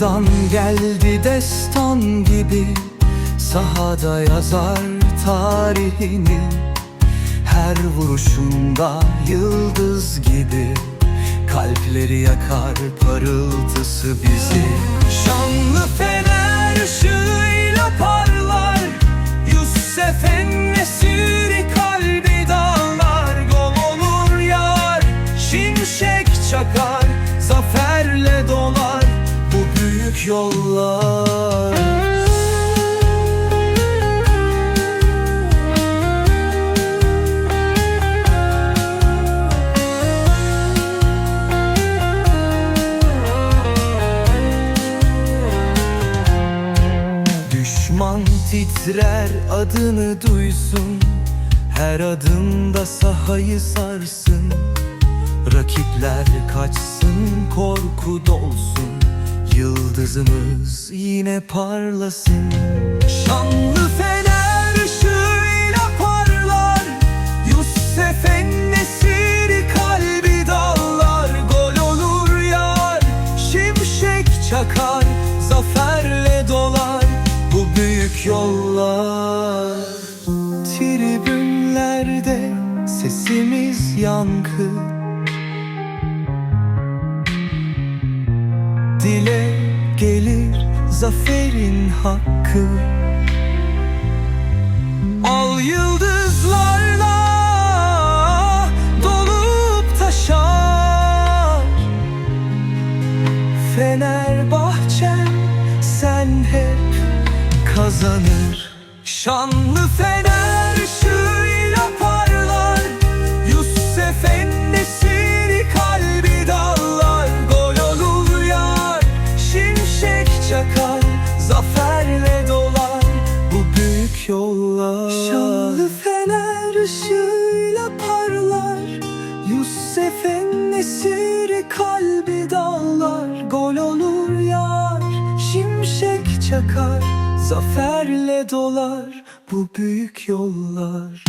Mısır'dan geldi destan gibi Sahada yazar tarihini. Her vuruşunda yıldız gibi Kalpleri yakar parıltısı bizi. Şanlı fener ışığıyla yollar. Düşman titrer adını duysun. Her adımda sahayı sarsın. Rakipler kaçsın korku dolsun Yıldızımız yine parlasın. Şanlı fener ışığıyla parlar. Yusuf Nesiri kalbi dağlar Gol olur yar Şimşek çakar Zaferle dolar. Bu büyük yollar. Tribünlerde sesimiz yankı gelir zaferin hakkı. Al yıldızlarla dolup taşar. Fenerbahçem sen hep kazanır. Şanlı fener yollar Şanlı fener ışığıyla parlar. Yusuf Nesiri kalbi dağlar. Gol olur yar Şimşek çakar. Zaferle dolar Bu büyük yollar